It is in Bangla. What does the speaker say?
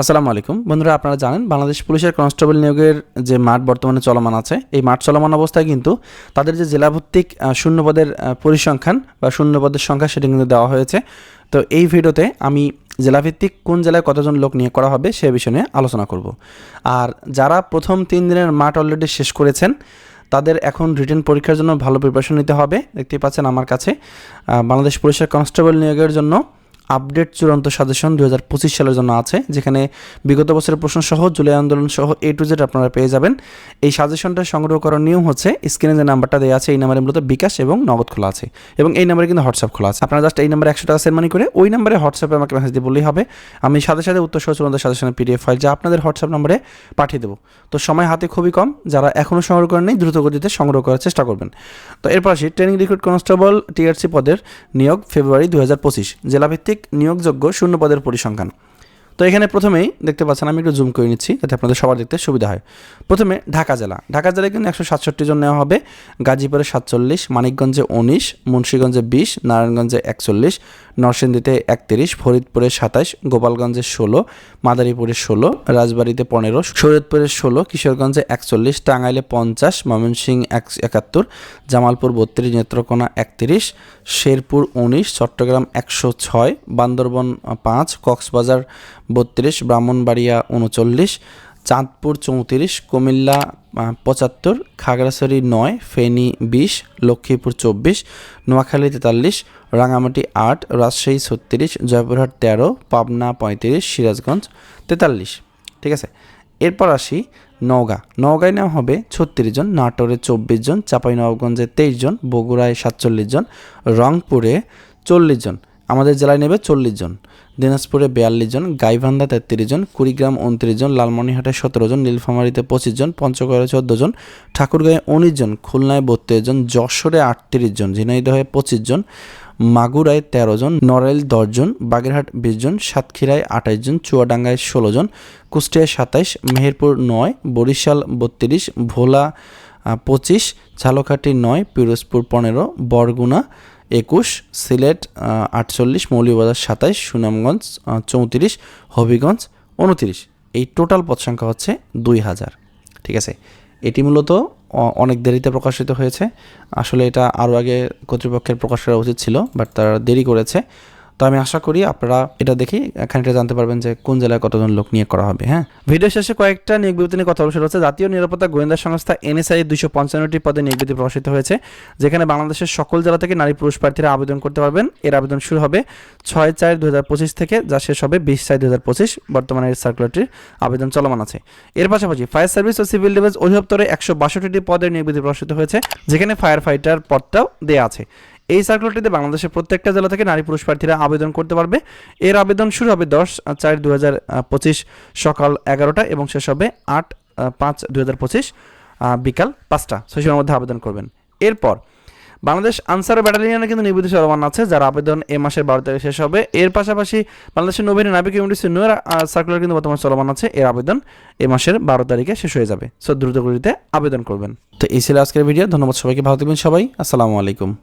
আসসালামু আলাইকুম। বন্ধুরা, আপনারা জানেন বাংলাদেশ পুলিশের কনস্টেবল নিয়োগের যে মাঠ বর্তমানে চলমান আছে, এই মাঠ চলমান অবস্থায় কিন্তু তাদের যে জেলাভিত্তিক শূন্যপদের পরিসংখ্যান বা শূন্যপদের সংখ্যা সেটি কিন্তু দেওয়া হয়েছে। তো এই ভিডিওতে আমি জেলাভিত্তিক কোন জেলায় কতজন লোক নিয়োগ করা হবে সে বিষয় নিয়ে আলোচনা করব। আর যারা প্রথম তিন দিনের মাঠ অলরেডি শেষ করেছেন, তাদের এখন রিটেন পরীক্ষার জন্য ভালো প্রিপারেশন নিতে হবে। দেখতেই পাচ্ছেন আমার কাছে বাংলাদেশ পুলিশের কনস্টেবল নিয়োগের জন্য আপডেট চূড়ান্ত সাজেশন দু হাজার পঁচিশ সালের জন্য আছে, যেখানে বিগত বছরের প্রশ্ন সহ জুলাই আন্দোলন সহ এ টু জেড আপনারা পেয়ে যাবেন। এই সাজেশনটা সংগ্রহ করার নিয়ম হচ্ছে, স্ক্রিনে যে নাম্বারটা দেওয়া আছে, এই নাম্বারে মূলত বিকাশ এবং নগদ খোলা আছে। এবং এই নাম্বারে কিন্তু হোয়াটসঅ্যাপ খোলা আছে। আপনারা জাস্ট এই নাম্বারে একশো টাকা সেন্ড মানি করে ওই নাম্বারে হোয়াটসঅ্যাপে আমাকে মেসেজ দিয়ে বললেই হবে। আমি সাথে সাথে উত্তর সহ চূড়ান্ত সাজেশনের পিডিএফ ফাইল যা আপনাদের হোয়াটসঅ্যাপ নাম্বারে পাঠিয়ে দেবো। তো সময় হাতে খুবই কম, যারা এখনও সংগ্রহ করেন দ্রুত গতিতে সংগ্রহ করার চেষ্টা করবেন। তো এরপর আসি ট্রেনিং রিক্রুট কনস্টেবল টিআরসি পদের নিয়োগ ফেব্রুয়ারি দু পঁচিশ। পঁচিশ নিয়োগযোগ্য শূন্য পদের পরিসংখ্যান। তো এখানে প্রথমেই দেখতে পাচ্ছেন, আমি একটু জুম করে নিচ্ছি যাতে আপনাদের সবার দেখতে সুবিধা হয়। প্রথমে ঢাকা জেলা। ঢাকা জেলায় কিন্তু একশো সাতষট্টি জন নেওয়া হবে। গাজীপুরে সাতচল্লিশ, মানিকগঞ্জে উনিশ, মুন্সীগঞ্জে বিশ, নারায়ণগঞ্জে একচল্লিশ নরসিংদীতে একত্রিশ, ফরিদপুরে সাতাশ, গোপালগঞ্জে ষোলো, মাদারীপুরে ষোলো, রাজবাড়িতে পনেরো, শরীয়তপুরে ষোলো, কিশোরগঞ্জে একচল্লিশ, টাঙ্গাইলে পঞ্চাশ, ময়মনসিংহ এক, একাত্তর, জামালপুর বত্রিশ, নেত্রকোনা একত্রিশ, শেরপুর উনিশ, চট্টগ্রাম একশো ছয়, বান্দরবন পাঁচ, কক্সবাজার বত্রিশ, ব্রাহ্মণবাড়িয়া উনচল্লিশ চাঁদপুর চৌত্রিশ, কুমিল্লা পঁচাত্তর, খাগড়াছড়ি নয়, ফেনী বিশ, লক্ষ্মীপুর চব্বিশ, নোয়াখালী তেতাল্লিশ রাঙামাটি আট, রাজশাহী ছত্রিশ, জয়পুরহাট তেরো, পাবনা পঁয়ত্রিশ, সিরাজগঞ্জ তেতাল্লিশ। ঠিক আছে? এরপর আসি নওগাঁ। নওগাঁয় নেওয়া হবে ছত্রিশ জন, নাটোরে চব্বিশ জন, চাঁপাইনবাবগঞ্জে তেইশ জন, বগুড়ায় সাতচল্লিশ জন, রংপুরে চল্লিশ জন। আমাদের জেলায় নেবে চল্লিশ জন। দিনাজপুরে বিয়াল্লিশ জন, গাইবান্ধা তেত্রিশ জন, কুড়িগ্রাম উনত্রিশ জন লালমনিরহাটে সতেরো জন, নীলফামারীতে পঁচিশ জন, পঞ্চগড়ে চোদ্দ জন, ঠাকুরগাঁয়ে উনিশ জন, খুলনায় বত্রিশ জন, যশোরে আটত্রিশ জন, ঝিনাইদহে পঁচিশ জন, মাগুরায় তেরো জন, নড়াইল দশজন বাগেরহাট বিশ জন, সাতক্ষীরায় আঠাশ জন, চুয়াডাঙ্গায় ষোলো জন, কুষ্টিয়ায় সাতাইশ, মেহেরপুর নয়, বরিশাল বত্রিশ, ভোলা পঁচিশ, ঝালকাঠি নয়, পিরোজপুর পনেরো, বরগুনা একুশ, সিলেট আটচল্লিশ, মৌলভীবাজার সাতাইশ, সুনামগঞ্জ চৌত্রিশ, হবিগঞ্জ উনত্রিশ। এই টোটাল পদ সংখ্যা হচ্ছে দুই হাজার। ঠিক আছে? এটি মূলত অনেক দেরিতে প্রকাশিত হয়েছে। আসলে এটা আরও আগে কর্তৃপক্ষের প্রকাশ করা উচিত ছিল, বাট তারা দেরি করেছে। তো আমি আশা করি আপনারা এটা দেখে খানিকটা জানতে পারবেন যে কোন জেলায় কতজন লোক নিয়োগ করা হবে হ্যাঁ? ভিডিও শেষে কয়েকটা নিয়োগ বিবৃতি নিয়ে কথা বলছে হচ্ছে জাতীয় নিরাপত্তা গোয়েন্দা সংস্থা এনএসআই দুশো পঞ্চান্নটি পদে নিয়োগ বিবৃতি প্রকাশিত হয়েছে, যেখানে বাংলাদেশের সকল জেলা থেকে নারী পুরুষ প্রার্থীরা আবেদন করতে পারবেন। এর আবেদন শুরু হবে ছয় চার দু থেকে, যা শেষ হবে বিশ চার দু বর্তমানে সার্কুলারটির আবেদন চলমান আছে। এর পাশাপাশি ফায়ার সার্ভিস ও সিভিল ডিফেন্স অধিদপ্তরে একশো বাষট্টিটি পদের নিয়োগ বিবৃতি প্রকাশিত হয়েছে, যেখানে ফায়ার ফাইটার পদটাও দেওয়া আছে। এই সার্কুলারটিতে বাংলাদেশের প্রত্যেকটা জেলা থেকে নারী পুরুষ প্রার্থীরা আবেদন করতে পারবে। এর আবেদন শুরু হবে দশ চার দু সকাল এগারোটা এবং শেষ হবে আট পাঁচ দু বিকাল পাঁচটা। শৈশবের মধ্যে আবেদন করবেন। এরপর বাংলাদেশ আনসার ব্যাটালিয়নে কিন্তু নিবৃত্তি চলমান আছে, যার আবেদন এ মাসের বারো তারিখে শেষ হবে। এর পাশাপাশি বাংলাদেশের নবীন নাবিক ইউনিভার্সিটি নূর সার্কুলার কিন্তু বর্তমানে চলমান আছে। এর আবেদন এ মাসের বারো তারিখে শেষ হয়ে যাবে। সো দ্রুত গতিতে আবেদন করবেন। তো, এই ছিল আজকের ভিডিও। ধন্যবাদ সবাইকে। ভালো থাকবেন সবাই। আসসালামু আলাইকুম।